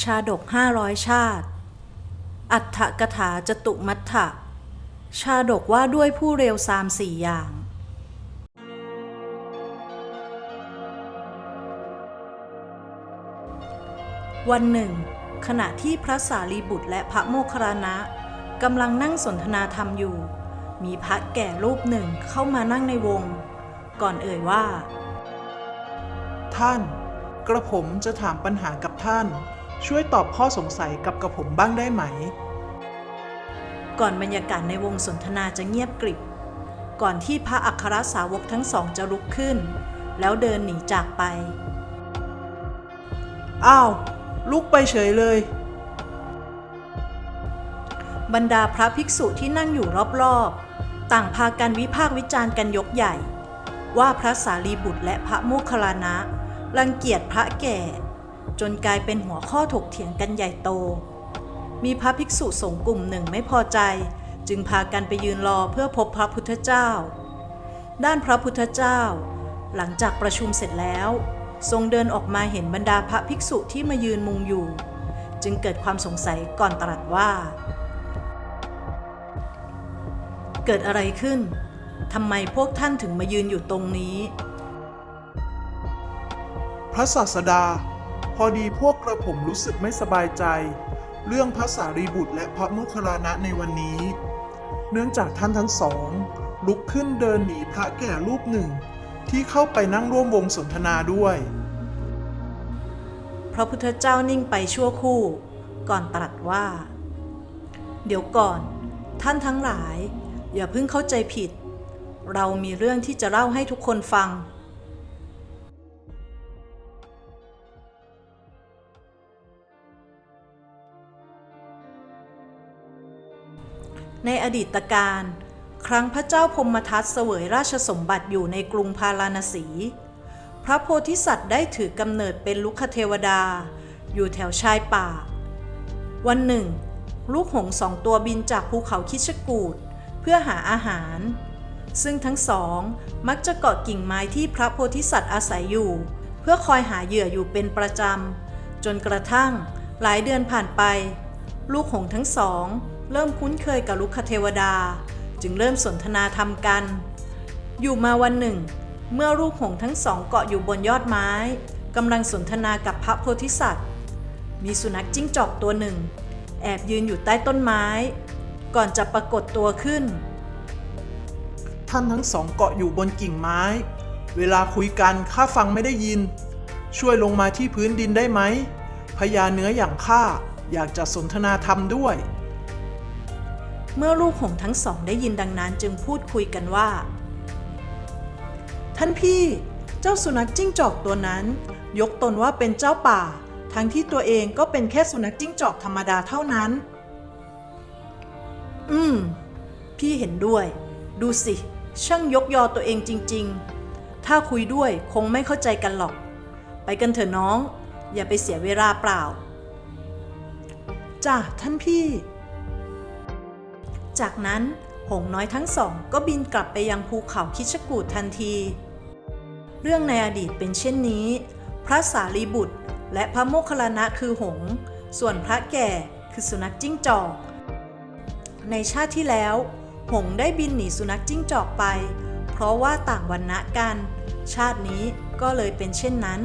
ชาดกห้าร้อยชาติ อัฏฐกถาจตุมัฏฐะชาดกว่าด้วยผู้เร็วสามสี่อย่างวันหนึ่ง ขณะที่พระสารีบุตรและพระโมคคัลลานะกำลังนั่งสนทนาธรรมอยู่ มีพระแก่รูปหนึ่งเข้ามานั่งในวง ก่อนเอ่ยว่า ท่าน กระผมจะถามปัญหากับท่าน ช่วยตอบข้อสงสัยกับกระผมบ้างได้ไหม ก่อนบรรยากาศในวงสนทนาจะเงียบกริบ ก่อนที่พระอัครสาวกทั้งสองจะลุกขึ้น แล้วเดินหนีจากไป อ้าว ลุกไปเฉยเลย บรรดาพระภิกษุที่นั่งอยู่รอบๆ ต่างพากันวิพากษ์วิจารณ์กันยกใหญ่ ว่าพระสารีบุตรและพระโมคคัลลานะรังเกียจพระแก่ จนกลายเป็นหัวข้อถกเถียงกันใหญ่โต มีพระภิกษุสงฆ์กลุ่มหนึ่งไม่พอใจ จึงพากันไปยืนรอเพื่อพบพระพุทธเจ้า ด้านพระพุทธเจ้า หลังจากประชุมเสร็จแล้ว ทรงเดินออกมาเห็นบรรดาพระภิกษุที่มายืนมุงอยู่ จึงเกิดความสงสัยก่อนตรัสว่า เกิดอะไรขึ้นทำไมพวกท่านถึงมายืนอยู่ตรงนี้ พระศาสดา พอดีพวกกระผมรู้สึกไม่สบายใจ เรื่องพระสารีบุตรและพระโมคคัลลานะในวันนี้ เนื่องจากท่านทั้งสอง ลุกขึ้นเดินหนีพระแก่รูปหนึ่ง ที่เข้าไปนั่งร่วมวงสนทนาด้วย พระพุทธเจ้านิ่งไปชั่วครู่ ก่อนตรัสว่า เดี๋ยวก่อน ท่านทั้งหลาย อย่าเพิ่งเข้าใจผิด เรามีเรื่องที่จะเล่าให้ทุกคนฟัง ในอดีตการ ครั้งพระเจ้าพมทัตเสวยราชสมบัติอยู่ในกรุงพาราณสี พระโพธิสัตว์ได้ถือกำเนิดเป็นลุคเทวดา อยู่แถวชายป่า วันหนึ่ง ลูกหงส์สองตัวบินจากภูเขาคิชกูดเพื่อหาอาหาร ซึ่งทั้งสองมักจะเกาะกิ่งไม้ที่พระโพธิสัตว์อาศัยอยู่ เพื่อคอยหาเหยื่ออยู่เป็นประจำจนกระทั่งหลายเดือนผ่านไป ลูกหงส์ทั้งสอง เริ่มคุ้นเคยกับลุคเทวดา จึงเริ่มสนทนาธรรมกัน อยู่มาวันหนึ่ง เมื่อลูกหงส์ทั้งสองเกาะอยู่บนยอดไม้กำลังสนทนากับพระโพธิสัตว์ มีสุนัขจิ้งจอกตัวหนึ่ง แอบยืนอยู่ใต้ต้นไม้ ก่อนจะปรากฏตัวขึ้น ท่านทั้งสองเกาะอยู่บนกิ่งไม้ เวลาคุยกันข้าฟังไม่ได้ยิน ช่วยลงมาที่พื้นดินได้ไหมพญาเนื้ออย่างข้า อยากจะสนทนาธรรมด้วย เมื่อลูกหงส์ทั้งสองได้ยินดังนั้นจึงพูดคุยกันว่า ท่านพี่ เจ้าสุนัขจิ้งจอกตัวนั้น ยกตนว่าเป็นเจ้าป่า ทั้งที่ตัวเองก็เป็นแค่สุนัขจิ้งจอกธรรมดาเท่านั้น อืม พี่เห็นด้วย ดูสิ ช่างยกยอตัวเองจริง ๆ ถ้าคุยด้วยคงไม่เข้าใจกันหรอก ไปกันเถอะน้อง อย่าไปเสียเวลาเปล่า จ้ะท่านพี่ จากนั้นหงน้อยทั้งสองก็บินกลับไปยังภูเขาคิชกูดทันที เรื่องในอดีตเป็นเช่นนี้ พระสารีบุตรและพระโมคคัลลานะคือหง ส่วนพระแก่คือสุนัขจิ้งจอก ในชาติที่แล้ว หงได้บินหนีสุนัขจิ้งจอกไป เพราะว่าต่างวันณะกัน ชาตินี้ก็เลยเป็นเช่นนั้น